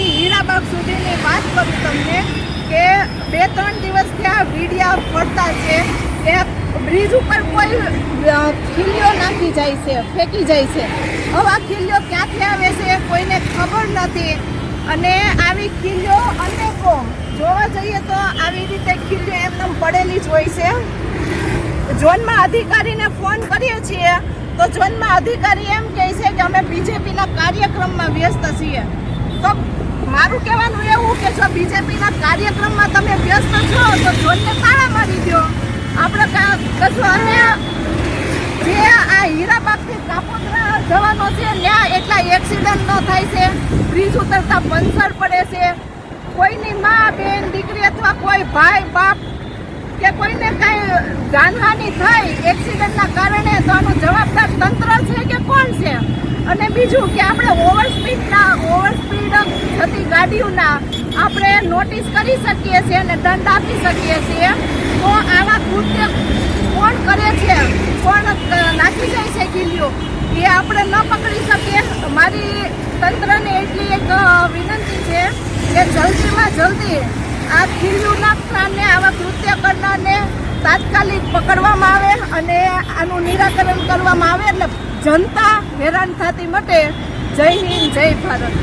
હીરાથી હીરાબાગ સુધીની વાત કરું તમને કે બે, ત્રણ દિવસથી આ વીડિયા ફરતા છે. એ બ્રિજ ઉપર કોઈ ખીલીઓ નાખી જાય છે, ફેંકી જાય છે. હવે આ ખીલીઓ ક્યાંથી આવે છે કોઈને ખબર નથી. અને આવી ખીલીઓ અનેકો, જોવા જઈએ તો આવી રીતે ખીલીઓ એમને પડેલી જ હોય છે. ઝોનમાં અધિકારીને ફોન કરીએ છીએ, તો ઝોનમાં અધિકારી એમ કહે છે કે અમે બીજેપીના કાર્યક્રમમાં વ્યસ્ત છીએ. તો મારું કહેવાનું એવું કે જો બીજેપીના કાર્યક્રમમાં તમે વ્યસ્ત છો, તો જોઈને તાળા મારી દો. આપણે કશું અને જે આ હીરાબાગથી કાપોદ્રા જવાનો છે ત્યાં એટલા એક્સિડન્ટ ન થાય છે. બ્રિજ ઉતરતા પંચર પડે છે. કોઈની મા, બેન, દીકરી અથવા કોઈ ભાઈ, બાપ કે કોઈને કાંઈ જાનહાનિ થાય એક્સિડન્ટના કારણે, તો આનો જવાબદાર તંત્ર છે કે કોણ છે? અને બીજું કે આપણે ઓવર સ્પીડના ઓવર ગાડીઓના આપણે નોટિસ કરી શકીએ છીએ અને દંડ આપી શકીએ છીએ. તો આવા કૃત્ય કોણ કરે છે? કોણ નાખી જાય છે કિલ્લીઓ એ આપણે ન પકડી શકીએ. મારી તંત્રને એટલી એક વિનંતી છે કે જલ્દીમાં જલ્દી આ ખીલ્યું નાખનારને આવા કૃત્ય કરનારને તાત્કાલિક પકડવામાં આવે અને આનું નિરાકરણ કરવામાં આવે. એટલે જનતા હેરાન થતી માટે. જય હિન્દ, જય ભારત.